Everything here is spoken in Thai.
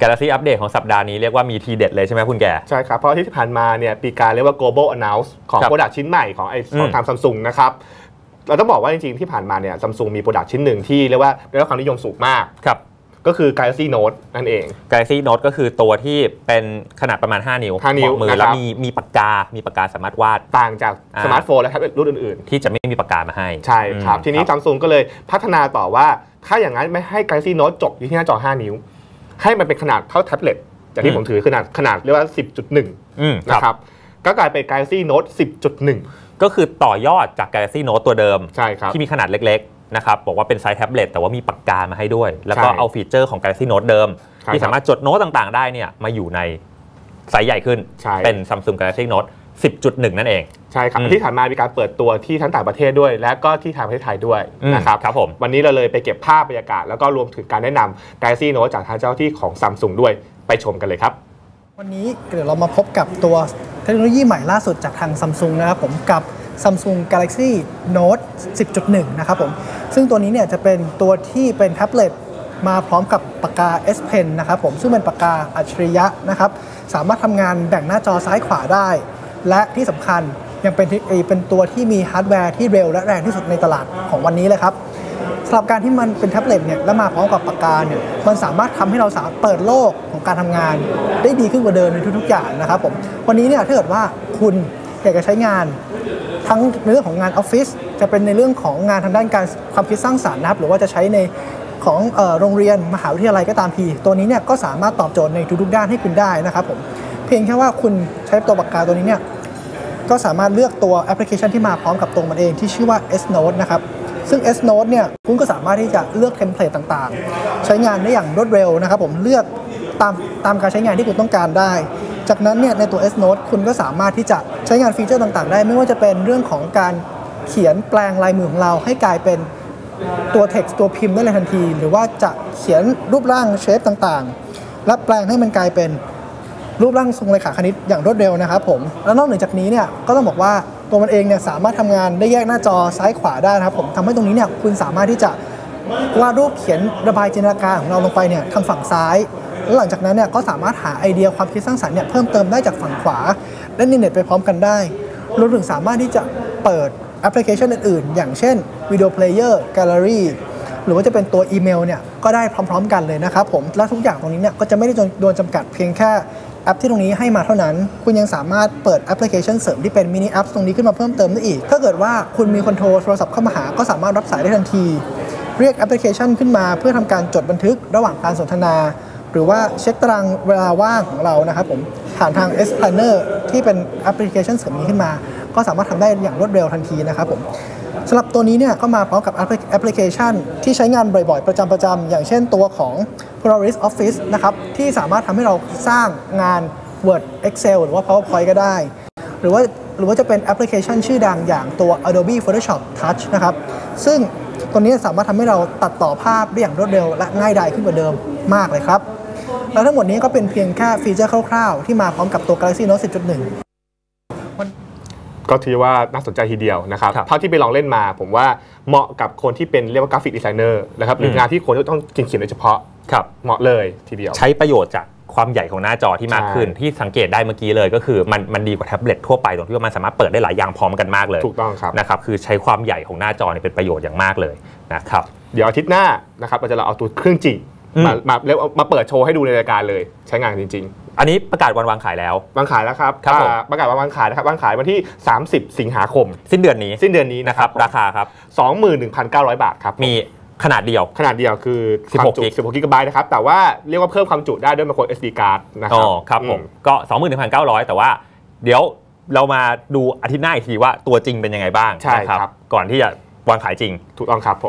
Galaxy อัปเดตของสัปดาห์นี้เรียกว่ามีทีเด็ดเลยใช่ไหมคุณแก ใช่ครับ เพราะที่ผ่านมาเนี่ยปีการเรียกว่า global announce ของครับโปรดักชิ้นใหม่ของไอ้ของอืมทางซัมซุงนะครับเราต้องบอกว่าจริงๆที่ผ่านมาเนี่ยซัมซุงมีโปรดักชิ้นหนึ่งที่เรียกว่าได้รับความนิยมสูงมากครับก็คือ Galaxy Note นั่นเอง Galaxy Note ก็คือตัวที่เป็นขนาดประมาณ 5 นิ้ว5นิ้วเหมาะมือนะครับแล้วมีมีปากกา มีปากกาสามารถวาด ต่างจากอ่าสมาร์ทโฟนและแท็บเล็ตรุ่นอื่นที่จะไม่มีปากกามาให้ๆใช่ครับอืมทีนี้ซัมซุงก็เลยพัฒนาต่อว่า ถ้าอย่างนั้นไม่ให้ Galaxy Note จบอยู่ที่หน้าจอ 5 นิ้ว ให้มันเป็นขนาดเท่าแท็บเล็ตจากที่ผมถือขนาดขนาดเรียกว่า 10.1อืมนะครับ ก็กลายเป็น Galaxy Note 10.1 ก็คือต่อยอดจาก Galaxy Note ตัวเดิม ใช่ครับ ที่มีขนาดเล็กๆ นะครับ บอกว่าเป็นไซส์แท็บเล็ตแต่ว่ามีปากกามาให้ด้วย แล้วก็ใช่เอาฟีเจอร์ของ Galaxy Note เดิมใช่ที่ครับสามารถจดโน้ตต่างๆ ได้เนี่ยมาอยู่ในไซส์ใหญ่ขึ้นใช่เป็น Samsung Galaxy Note 10.1 นั่นเอง ใช่ครับอืมที่ผ่านมามีการเปิดตัวที่ทั้งต่างประเทศด้วย และก็ที่ทางประเทศไทยด้วยอืมนะครับครับผมวันนี้เราเลยไปเก็บภาพบรรยากาศ แล้วก็รวมถึงการแนะนำ Galaxy Note จากทางเจ้าที่ของ Samsung ด้วยไปชมกันเลยครับ วันนี้เดี๋ยวเรามาพบกับตัวเทคโนโลยีใหม่ล่าสุดจากทาง Samsung นะครับผมกับ Samsung Galaxy Note 10.1 นะครับผม ซึ่งตัวนี้เนี่ยจะเป็นตัวที่เป็นแท็บเล็ตมาพร้อมกับปากกา S Pen นะครับผมซึ่งเป็นปากกาอัจฉริยะนะครับสามารถทำงานแบ่งหน้าจอซ้ายขวาได้ และที่สำคัญยังเป็นเป็นตัวที่มีฮาร์ดแวร์ที่เร็วและแรงที่สุดในตลาดของวันนี้เลยครับสำหรับการที่มันเป็นแท็บเล็ตเนี่ยแล้วมาพร้อมกับปากกาเนี่ยมันสามารถทำให้เราสามารถเปิดโลกของการทำงาน ได้ดีขึ้นกว่าเดิมในทุกๆอย่างนะครับผมวันนี้เนี่ยถ้าเกิดว่าคุณอยากจะใช้งานทั้งในเรื่องของงานออฟฟิศจะเป็นในเรื่องของงานทางด้านการความคิดสร้างสรรค์นะครับหรือว่าจะใช้ในของโรงเรียนมหาวิทยาลัยก็ตามที ตัวนี้เนี่ยก็สามารถตอบโจทย์ในทุกๆด้านให้คุณได้นะครับผมเพียงแค่ว่าคุณใช้ตัวปากกาตัวนี้เนี่ย ก็สามารถเลือกตัวแอปพลิเคชันที่มาพร้อมกับตรงมันเองที่ชื่อว่า S Note นะครับ ซึ่ง S Note เนี่ยคุณก็สามารถที่จะเลือกเทมเพลตต่างๆ ใช้งานได้อย่างรวดเร็วนะครับผมเลือกตามตามการใช้งานที่คุณต้องการได้ จากนั้นเนี่ยในตัว S Note คุณก็สามารถที่จะใช้งานฟีเจอร์ต่างๆ ได้ ไม่ว่าจะเป็นเรื่องของการเขียนแปลงลายมือของเราให้กลายเป็นตัว text ตัวพิมพ์ได้เลยทันที หรือว่าจะเขียนรูปร่างเชฟต่างๆ และแปลงให้มันกลายเป็น รูปร่างทรงเลขาคณิตอย่างรวดเร็วนะครับผมแล้วนอกเหนือจากนี้เนี่ยก็ต้องบอกว่าตัวมันเองเนี่ยสามารถทำงานได้แยกหน้าจอซ้ายขวาได้นะครับผมทำให้ตรงนี้เนี่ยคุณสามารถที่จะวาดรูปเขียนระบายจินตนาการของเราลงไปเนี่ยทางฝั่งซ้ายแล้วหลังจากนั้นเนี่ยก็สามารถหาไอเดียความคิดสร้างสรรค์เนี่ยเพิ่มเติมได้จากฝั่งขวาและในเน็ตไปพร้อมกันได้รวมถึงสามารถที่จะเปิดแอปพลิเคชันอื่นๆ อย่างเช่นวิดีโอเพลเยอร์แกลเลอรี่หรือว่าจะเป็นตัวอีเมลเนี่ยก็ได้พร้อม ๆ กันเลยนะครับผมและทุกอย่างตรงนี้เนี่ยก็จะไม่ได้โดนจำกัดเพียงแค่ แอปที่ตรงนี้ให้มาเท่านั้น คุณยังสามารถเปิดแอปพลิเคชันเสริมที่เป็นมินิแอปตรงนี้ขึ้นมาเพิ่มเติมได้อีก ถ้าเกิดว่าคุณมีคนโทรโทรศัพท์เข้ามาหา ก็สามารถรับสายได้ทันที เรียกแอปพลิเคชันขึ้นมาเพื่อทำการจดบันทึกระหว่างการสนทนา หรือว่าเช็คตารางเวลาว่างของเรานะครับผมผ่านทาง S Planner ที่เป็นแอปพลิเคชันเสริมนี้ขึ้นมา ก็สามารถทำได้อย่างรวดเร็วทันทีนะครับผม สำหรับตัวนี้เนี่ยก็มาพร้อมกับแอปพลิเคชัน ที่ใช้งานบ่อยๆ ประจำประจำอย่างเช่นตัวของ Polaris Office นะครับ ที่สามารถทำให้เราสร้างงาน Word Excel หรือว่า PowerPoint ก็ได้ หรือว่าหรือว่าจะเป็นแอปพลิเคชันชื่อดังอย่างตัว Adobe Photoshop Touch นะครับ ซึ่งตัวนี้สามารถทำให้เราตัดต่อภาพได้อย่างรวดเร็วและง่ายดายขึ้นกว่าเดิมมากเลยครับ แล้วทั้งหมดนี้ก็เป็นเพียงแค่ฟีเจอร์คร่าวๆ ที่มาพร้อมกับตัว Galaxy Note 10.1 ก็ถือว่าน่าสนใจทีเดียวนะครับครับเท่าที่ไปลองเล่นมา ผมว่าเหมาะกับคนที่เป็นเรียกว่ากราฟิกดีไซเนอร์นะครับหรือมงานที่คนต้องเขียนโดยเฉพาะครับเหมาะเลยทีเดียว ใช้ประโยชน์จากความใหญ่ของหน้าจอที่มากขึ้นใช่ที่สังเกตได้เมื่อกี้เลยก็คือมันมันดีกว่าแท็บเล็ตทั่วไปตรงที่ว่ามันสามารถเปิดได้หลายอย่างพร้อมกันมากเลยถูกต้องครับนะครับคือใช้ความใหญ่ของหน้าจอเนี่ยเป็นประโยชน์อย่างมากเลยนะครับเดี๋ยวอาทิตย์หน้านะครับเราจะเอาตัวเครื่องจริงอืมมามาเรียกว่ามาเปิดโชว์ให้ดูในรายการเลยใช้งานจริง อันนี้ประกาศวันวางขายแล้วๆวางขายแล้วครับครับผมอ่าประกาศว่าวางขายนะครับวางขายวันที่ 30 สิงหาคม สิ้นเดือนนี้สิ้นเดือนนี้นะนะคครัรับบราคาครับ 21,900 บาทครับมีขนาดเดียวขนาดเดียวคือ 16ความจุกิก16กิกะไบต์นะครับ แต่ว่าเรียกว่าเพิ่มความจุได้ด้วย micro SD card นะคอ๋รัอบครับผมอืก็ 21,900 แต่ว่าเดี๋ยวเรามาดูอาทิตย์หน้าอีกทีว่าตัวจริงเป็นยังไงบ้างใช่นะครับ ก่อนที่จะวางขายจริง ถูกต้องครับผม